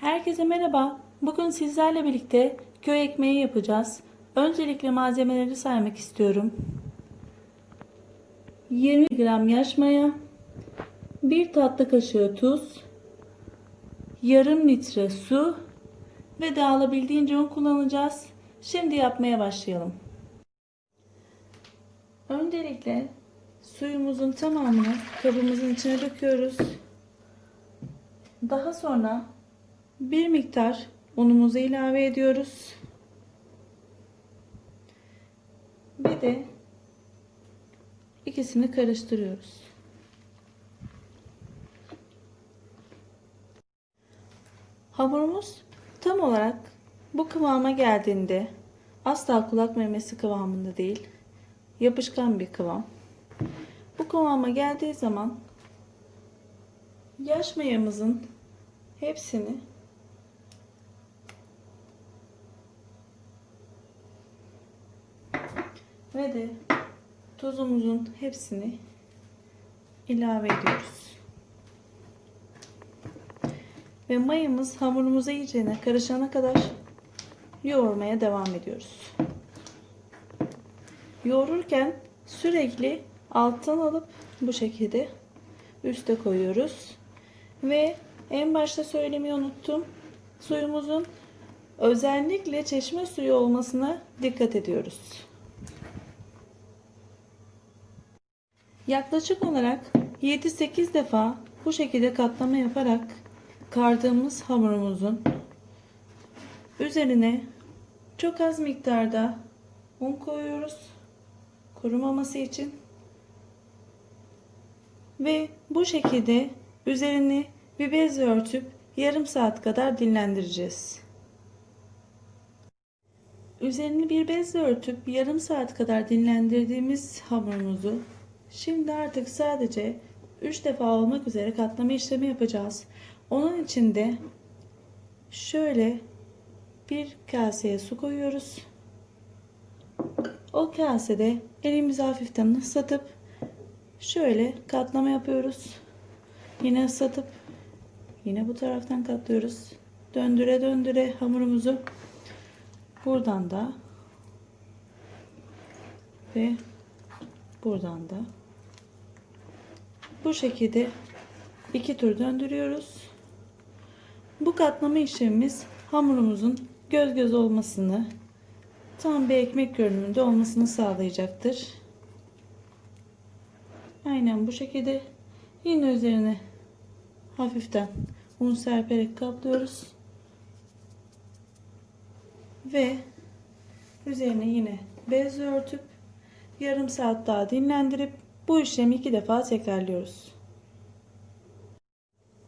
Herkese merhaba. Bugün sizlerle birlikte köy ekmeği yapacağız. Öncelikle malzemeleri saymak istiyorum. 20 gram yaş maya, 1 tatlı kaşığı tuz, yarım litre su ve dağılabildiğince un kullanacağız. Şimdi yapmaya başlayalım. Öncelikle suyumuzun tamamını kabımızın içine döküyoruz. Daha sonra bir miktar unumuzu ilave ediyoruz. Bir de ikisini karıştırıyoruz. Hamurumuz tam olarak bu kıvama geldiğinde asla kulak memesi kıvamında değil, yapışkan bir kıvam. Bu kıvama geldiği zaman yaş mayamızın hepsini ve de tuzumuzun hepsini ilave ediyoruz. Ve mayamız hamurumuza iyicene karışana kadar yoğurmaya devam ediyoruz. Yoğururken sürekli alttan alıp bu şekilde üste koyuyoruz. Ve en başta söylemeyi unuttum. Suyumuzun özellikle çeşme suyu olmasına dikkat ediyoruz. Yaklaşık olarak 7-8 defa bu şekilde katlama yaparak kardığımız hamurumuzun üzerine çok az miktarda un koyuyoruz kurumaması için ve bu şekilde üzerini bir bezle örtüp yarım saat kadar dinlendireceğiz. Üzerini bir bezle örtüp yarım saat kadar dinlendirdiğimiz hamurumuzu şimdi artık sadece 3 defa olmak üzere katlama işlemi yapacağız. Onun için de şöyle bir kaseye su koyuyoruz. O kasede elimizi hafiften ıslatıp şöyle katlama yapıyoruz. Yine ıslatıp yine bu taraftan katlıyoruz. Döndüre döndüre hamurumuzu buradan da ve buradan da bu şekilde iki tur döndürüyoruz. Bu katlama işlemimiz hamurumuzun göz göz olmasını tam bir ekmek görünümünde olmasını sağlayacaktır. Aynen bu şekilde yine üzerine hafiften un serperek kaplıyoruz. Ve üzerine yine bez örtüp yarım saat daha dinlendirip bu işlemi iki defa tekrarlıyoruz.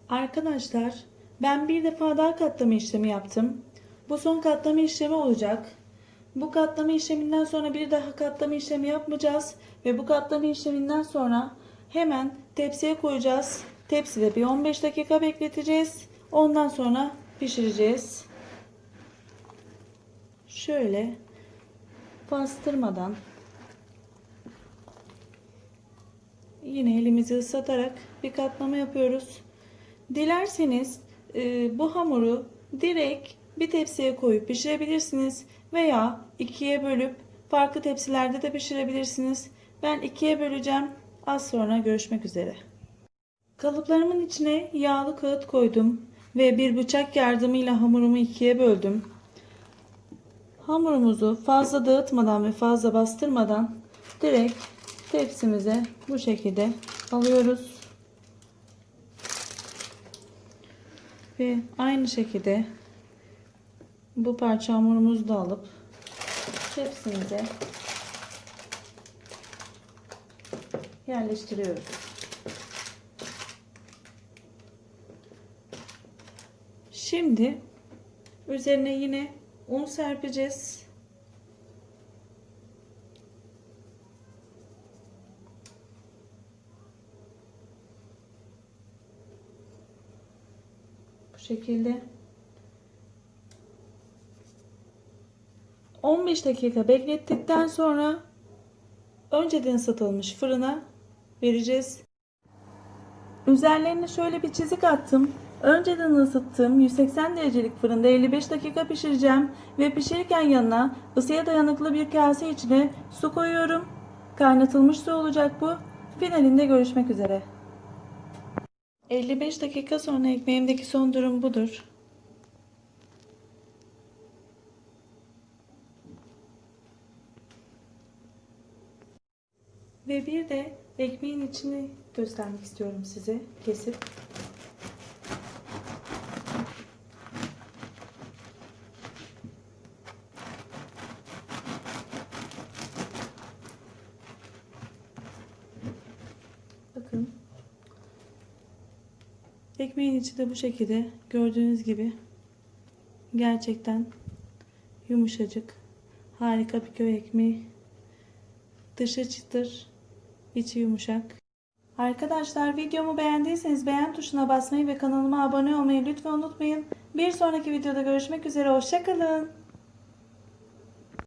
Arkadaşlar ben bir defa daha katlama işlemi yaptım. Bu son katlama işlemi olacak. Bu katlama işleminden sonra bir daha katlama işlemi yapmayacağız. Ve bu katlama işleminden sonra hemen tepsiye koyacağız. Tepside bir 15 dakika bekleteceğiz. Ondan sonra pişireceğiz. Şöyle bastırmadan yine elimizi ıslatarak bir katlama yapıyoruz. Dilerseniz e, bu hamuru direkt bir tepsiye koyup pişirebilirsiniz veya ikiye bölüp farklı tepsilerde de pişirebilirsiniz. Ben ikiye böleceğim. Az sonra görüşmek üzere. Kalıplarımın içine yağlı kağıt koydum ve bir bıçak yardımıyla hamurumu ikiye böldüm. Hamurumuzu fazla dağıtmadan ve fazla bastırmadan direkt tepsimize bu şekilde alıyoruz. Ve aynı şekilde bu parça hamurumuzu da alıp tepsimize yerleştiriyoruz. Şimdi üzerine yine un serpeceğiz. Şekilde 15 dakika beklettikten sonra önceden ısıtılmış fırına vereceğiz. Üzerlerine şöyle bir çizik attım. Önceden ısıttığım 180 derecelik fırında 55 dakika pişireceğim ve pişirirken yanına ısıya dayanıklı bir kase içine su koyuyorum. Kaynatılmış su olacak bu. Finalinde görüşmek üzere. 55 dakika sonra ekmeğimdeki son durum budur. Ve bir de ekmeğin içini göstermek istiyorum size kesip. Ekmeğin içi de bu şekilde. Gördüğünüz gibi gerçekten yumuşacık harika bir köy ekmeği. Dışı çıtır içi yumuşak. Arkadaşlar videomu beğendiyseniz beğen tuşuna basmayı ve kanalıma abone olmayı lütfen unutmayın. Bir sonraki videoda görüşmek üzere hoşçakalın